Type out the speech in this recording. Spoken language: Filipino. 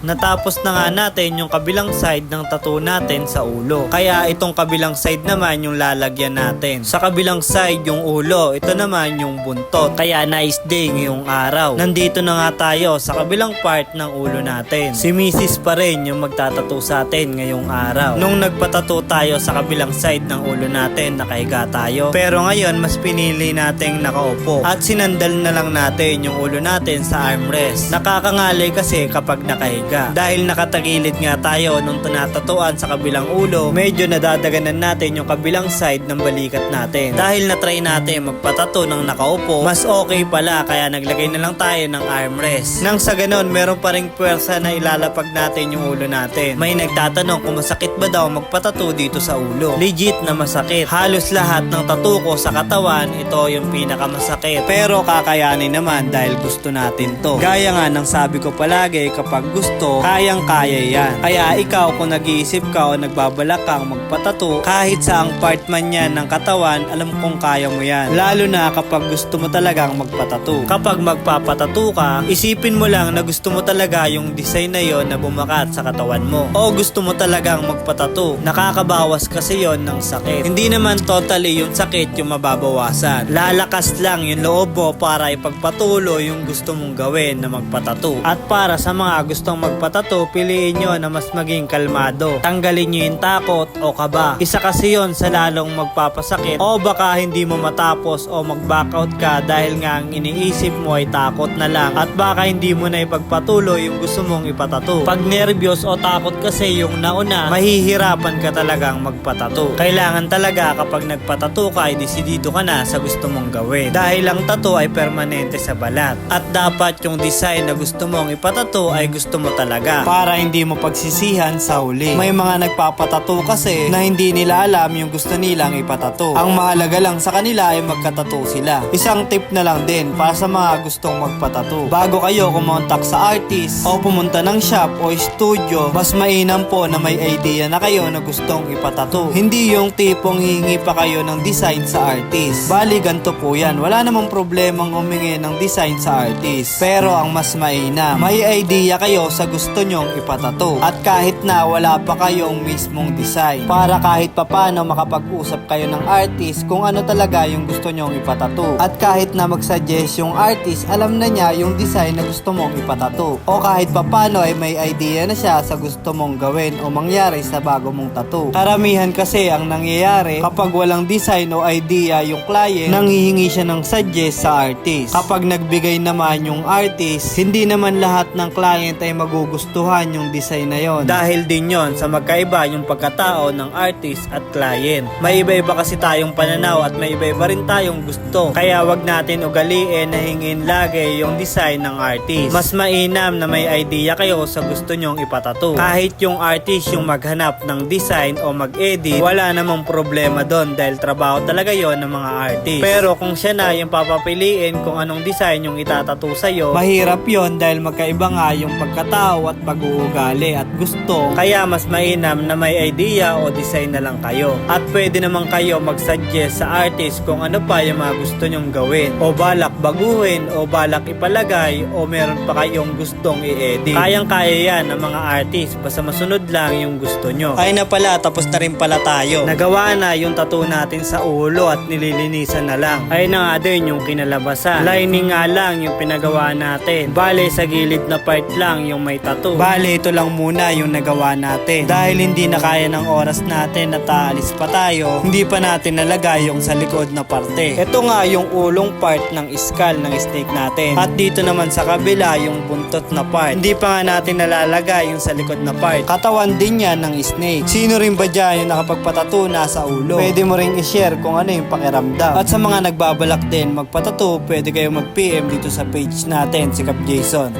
Natapos na nga natin yung kabilang side ng tattoo natin sa ulo. Kaya itong kabilang side naman yung lalagyan natin. Sa kabilang side yung ulo, ito naman yung buntot. Kaya nice day ngayong araw. Nandito na nga tayo sa kabilang part ng ulo natin. Si Mrs. pa rin yung magtatato sa atin ngayong araw. Nung nagpatato tayo sa kabilang side ng ulo natin, nakahiga tayo. Pero ngayon, mas pinili nating nakaupo. At sinandal na lang natin yung ulo natin sa armrest. Nakakangalay kasi kapag nakahiga. Dahil nakatagilid nga tayo nung tinatatuan sa kabilang ulo, medyo nadadaganan natin yung kabilang side ng balikat natin. Dahil na-try natin magpatato ng nakaupo, mas okay pala kaya naglagay na lang tayo ng armrest. Nang sa ganon, meron pa rin puwersa na ilalapag natin yung ulo natin. May nagtatanong kung masakit ba daw magpatato dito sa ulo. Legit na masakit. Halos lahat ng tattoo ko sa katawan, ito yung pinakamasakit. Pero kakayanin naman dahil gusto natin to. Gaya nga ng sabi ko palagi, kapag gusto, kayang-kaya yan. Kaya ikaw kung nag-iisip ka o nagbabalak kang magpatato, kahit saang part man yan ng katawan, alam kong kaya mo yan. Lalo na kapag gusto mo talagang magpatato. Kapag magpapatato ka, isipin mo lang na gusto mo talaga yung design na yon na bumakat sa katawan mo. O gusto mo talagang magpatato. Nakakabawas kasi yon ng sakit. Hindi naman totally yung sakit yung mababawasan. Lalakas lang yung loob mo para ipagpatuloy yung gusto mong gawin na magpatato. At para sa mga gustong magpatato, piliin nyo na mas maging kalmado. Tanggalin nyo yung takot o kaba. Isa kasi yon sa lalong magpapasakit o baka hindi mo matapos o mag-backout ka dahil nga ang iniisip mo ay takot na lang at baka hindi mo na ipagpatuloy yung gusto mong ipatato. Pag nervyos o takot kasi yung nauna, mahihirapan ka talagang magpatato. Kailangan talaga kapag nagpatato ka ay desidido ka na sa gusto mong gawin. Dahil ang tato ay permanente sa balat. At dapat yung design na gusto mong ipatato ay gusto mo talaga. Para hindi mo pagsisihan sa huli. May mga nagpapatato kasi na hindi nila alam yung gusto nilang ipatato. Ang mahalaga lang sa kanila ay magkatato sila. Isang tip na lang din para sa mga gustong magpatato. Bago kayo kumontak sa artist o pumunta ng shop o studio, mas mainam po na may idea na kayo na gustong ipatato. Hindi yung tipong hihingi pa kayo ng design sa artist. Bali, ganito po yan. Wala namang problemang humingi ng design sa artist. Pero ang mas mainam, may idea kayo sa gusto nyong ipatato. At kahit na wala pa kayong mismong design. Para kahit papano makapag-usap kayo ng artist kung ano talaga yung gusto nyong ipatato. At kahit na mag-suggest yung artist, alam na niya yung design na gusto mong ipatato. O kahit papano ay may idea na siya sa gusto mong gawin o mangyari sa bago mong tattoo. Karamihan kasi ang nangyayari kapag walang design o idea yung client, nanghihingi siya ng suggest sa artist. Kapag nagbigay naman yung artist, hindi naman lahat ng client ay magugustuhan yung design na yon. Dahil din yon sa magkaiba yung pagkatao ng artist at client. May iba-iba kasi tayong pananaw at may iba-iba rin tayong gusto. Kaya wag natin ugaliin na hingin lagi yung design ng artist. Mas mainam na may idea kayo sa gusto nyong ipatato. Kahit yung artist yung maghanap ng design o mag-edit, wala namang problema doon dahil trabaho talaga yon ng mga artist. Pero kung siya na yung papapiliin kung anong design yung itatato sa'yo, mahirap yon dahil magkaiba nga yung pagkatao at pag-uugali at gusto. Kaya mas mainam na may idea o design na lang kayo. At pwede naman kayo mag-suggest sa artist kung ano pa yung mga gusto nyong gawin. O balak baguhin o balak ipalagay o meron pa kayong gustong i-edit. Kayang-kaya yan ng mga artist basta masunod lang yung gusto nyo. Ay na pala, tapos na rin pala tayo. Nagawa na yung tattoo natin sa ulo at nililinisan na lang. Ay na nga din yung kinalabasan. Lining nga lang yung pinagawa natin. Bale sa gilid na part lang yung may tattoo. Bale ito lang muna yung nagawa natin. Dahil hindi na kaya ng oras natin at aalis pa tayo, hindi pa natin nalagay yung sa likod na parte. Ito nga yung ulong part ng skull ng snake natin. At dito naman sa kabila yung buntot na part. Hindi pa nga natin nalalagay yung sa likod na part. Katawan din yan ng snake. Sino rin ba dyan yung nakapagpatato na sa ulo? Pwede mo rin i-share kung ano yung pakiramdam. At sa mga nagbabalak din magpatato, pwede kayo mag-PM dito sa page natin, si Cap Jason.